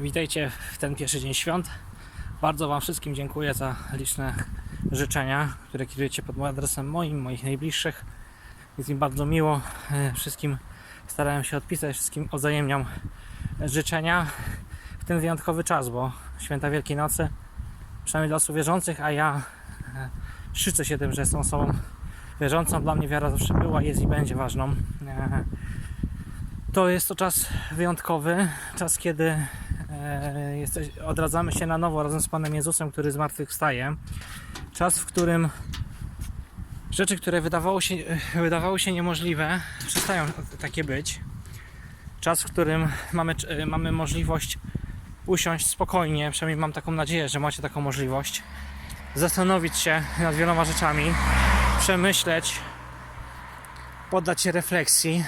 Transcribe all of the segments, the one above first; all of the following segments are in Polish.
Witajcie w ten pierwszy dzień świąt. Bardzo Wam wszystkim dziękuję za liczne życzenia, które kierujecie pod adresem moim, moich najbliższych. Jest mi bardzo miło. E, Wszystkim starałem się odpisać, wszystkim odzajemniam życzenia w ten wyjątkowy czas, bo święta Wielkiej Nocy, przynajmniej dla osób wierzących, a ja e, szczycę się tym, że jestem osobą wierzącą. Dla mnie wiara zawsze była, jest i będzie ważną. E, To jest to czas wyjątkowy, czas kiedy e, jesteś, odradzamy się na nowo razem z Panem Jezusem, który zmartwychwstaje. Czas, w którym rzeczy, które wydawało się, wydawały się niemożliwe, przestają takie być. Czas, w którym mamy, e, mamy możliwość usiąść spokojnie, przynajmniej mam taką nadzieję, że macie taką możliwość, zastanowić się nad wieloma rzeczami, przemyśleć, poddać się refleksji.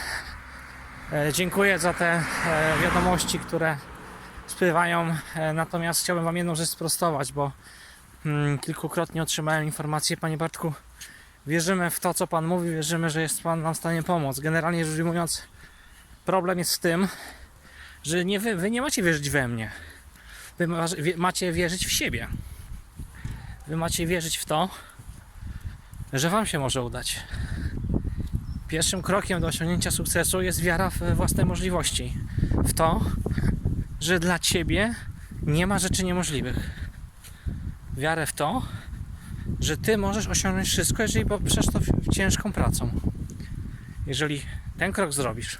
E, Dziękuję za te e, wiadomości, które spływają. E, Natomiast chciałbym Wam jedną rzecz sprostować, bo mm, kilkukrotnie otrzymałem informację, Panie Bartku, wierzymy w to, co Pan mówi, wierzymy, że jest Pan nam w stanie pomóc. Generalnie rzecz ujmując, problem jest w tym, że nie wy, wy nie macie wierzyć we mnie. Wy ma- wie- macie wierzyć w siebie. Wy macie wierzyć w to, że Wam się może udać. Pierwszym krokiem do osiągnięcia sukcesu jest wiara w własne możliwości. W to, że dla Ciebie nie ma rzeczy niemożliwych. Wiarę w to, że Ty możesz osiągnąć wszystko, jeżeli poprzesz to ciężką pracą. Jeżeli ten krok zrobisz,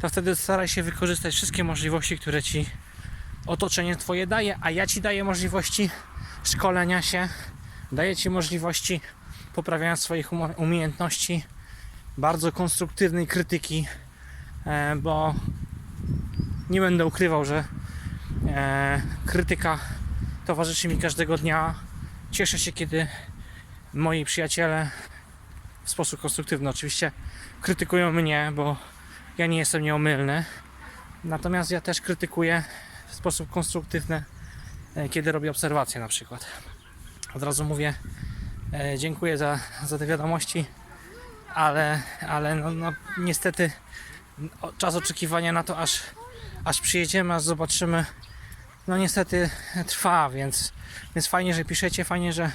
to wtedy staraj się wykorzystać wszystkie możliwości, które Ci otoczenie Twoje daje, a ja Ci daję możliwości szkolenia się, daję Ci możliwości poprawiania swoich umiejętności, bardzo konstruktywnej krytyki, e, bo nie będę ukrywał, że e, krytyka towarzyszy mi każdego dnia. Cieszę się, kiedy moi przyjaciele w sposób konstruktywny oczywiście krytykują mnie, bo ja nie jestem nieomylny. Natomiast ja też krytykuję w sposób konstruktywny, e, kiedy robię obserwacje na przykład. Od razu mówię, e, dziękuję za, za te wiadomości, ale, ale no, no, niestety czas oczekiwania na to, aż, aż przyjedziemy, aż zobaczymy, no niestety trwa, więc, więc fajnie, że piszecie, fajnie, że,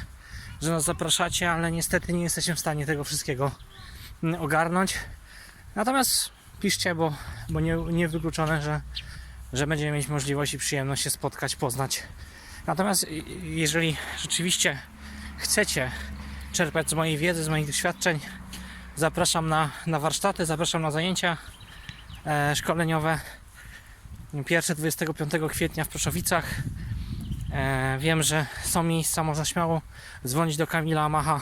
że nas zapraszacie, ale niestety nie jesteśmy w stanie tego wszystkiego mm, ogarnąć. Natomiast piszcie, bo, bo nie, nie wykluczone, że, że będziemy mieć możliwość i przyjemność się spotkać, poznać. Natomiast jeżeli rzeczywiście chcecie czerpać z mojej wiedzy, z moich doświadczeń, zapraszam na, na warsztaty, zapraszam na zajęcia e, szkoleniowe. Pierwsze 25 kwietnia w Proszowicach. E, wiem, że są miejsca, można śmiało dzwonić do Kamila Amacha,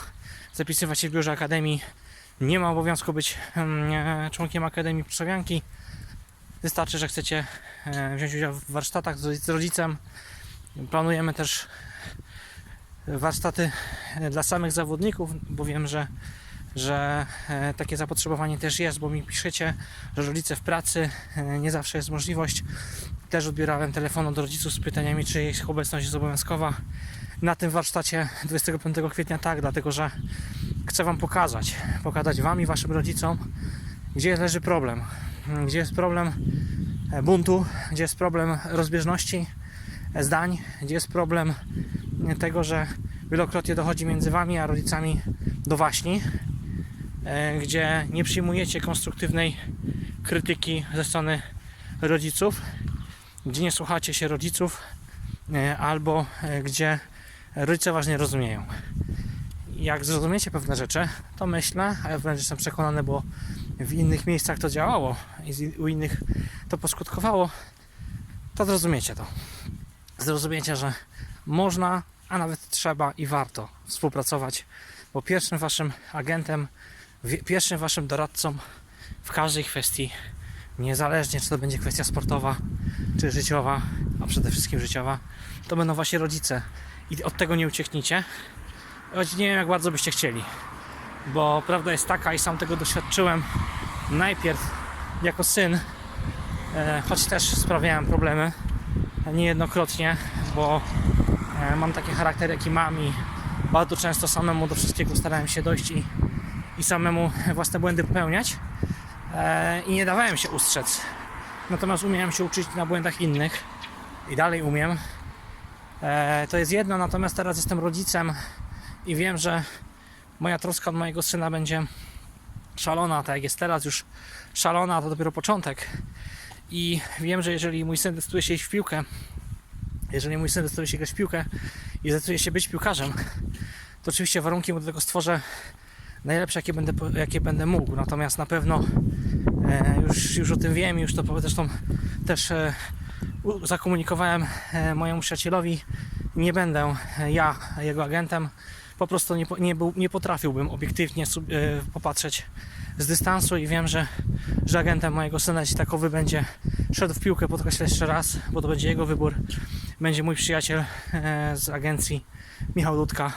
zapisywać się w biurze Akademii. Nie ma obowiązku być e, członkiem Akademii Proszowianki. Wystarczy, że chcecie e, wziąć udział w warsztatach z z rodzicem. Planujemy też warsztaty e, dla samych zawodników, bo wiem, że, że e, takie zapotrzebowanie też jest, bo mi piszecie, że rodzice w pracy e, nie zawsze jest możliwość. Też odbierałem telefon od rodziców z pytaniami, czy ich obecność jest obowiązkowa. Na tym warsztacie 25 kwietnia tak, dlatego że chcę Wam pokazać, pokazać Wam i Waszym rodzicom, gdzie leży problem, gdzie jest problem e, buntu, gdzie jest problem rozbieżności zdań, gdzie jest problem tego, że wielokrotnie dochodzi między Wami a rodzicami do waśni, gdzie nie przyjmujecie konstruktywnej krytyki ze strony rodziców, gdzie nie słuchacie się rodziców, e, albo e, gdzie rodzice Was nie rozumieją. Jak zrozumiecie pewne rzeczy, to myślę, a ja wręcz jestem przekonany, bo w innych miejscach to działało i u innych to poskutkowało, to zrozumiecie to. Zrozumiecie, że można, a nawet trzeba i warto współpracować, bo pierwszym Waszym agentem, pierwszym Waszym doradcą w każdej kwestii, niezależnie czy to będzie kwestia sportowa, czy życiowa, a przede wszystkim życiowa, to będą Wasi rodzice. I od tego nie uciekniecie, choć nie wiem jak bardzo byście chcieli, bo prawda jest taka i sam tego doświadczyłem. Najpierw jako syn, e, choć też sprawiałem problemy niejednokrotnie, bo e, mam taki charakter jaki mam i bardzo często samemu do wszystkiego starałem się dojść i, i samemu własne błędy popełniać e, i nie dawałem się ustrzec. Natomiast umiałem się uczyć na błędach innych i dalej umiem. E, to jest jedno, natomiast teraz jestem rodzicem i wiem, że moja troska od mojego syna będzie szalona, tak jak jest teraz już szalona, to dopiero początek. I wiem, że jeżeli mój syn decyduje się iść w piłkę, jeżeli mój syn decyduje się grać w piłkę i decyduje się być piłkarzem, to oczywiście warunki mu do tego stworzę najlepsze, jakie będę, jakie będę mógł. Natomiast na pewno e, już, już o tym wiem, już to zresztą też e, zakomunikowałem e, mojemu przyjacielowi. Nie będę ja jego agentem. Po prostu nie, nie, był, nie potrafiłbym obiektywnie popatrzeć z dystansu i wiem, że, że agentem mojego syna, jeśli takowy będzie szedł w piłkę, podkreślę jeszcze raz, bo to będzie jego wybór, będzie mój przyjaciel z agencji Michał Ludka,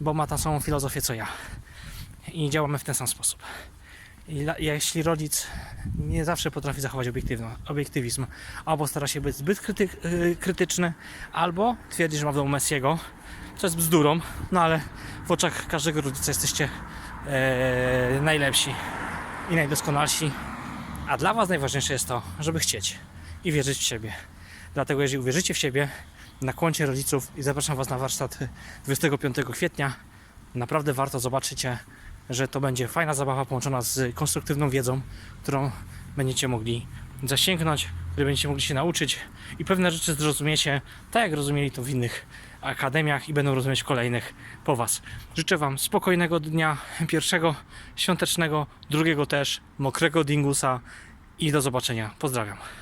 bo ma tą samą filozofię co ja i działamy w ten sam sposób. I jeśli rodzic nie zawsze potrafi zachować obiektywizm, albo stara się być zbyt kryty, y, krytyczny, albo twierdzi, że ma w domu Messiego, co jest bzdurą, no ale w oczach każdego rodzica jesteście e, najlepsi i najdoskonalsi, a dla Was najważniejsze jest to, żeby chcieć i wierzyć w siebie. Dlatego jeżeli uwierzycie w siebie, nakłoncie rodziców i zapraszam Was na warsztat 25 kwietnia. Naprawdę warto zobaczycie, że to będzie fajna zabawa połączona z konstruktywną wiedzą, którą będziecie mogli zasięgnąć, której będziecie mogli się nauczyć i pewne rzeczy zrozumiecie, tak jak rozumieli to w innych akademiach i będą rozumieć kolejnych po Was. Życzę Wam spokojnego dnia pierwszego, świątecznego, drugiego też, mokrego dingusa i do zobaczenia. Pozdrawiam.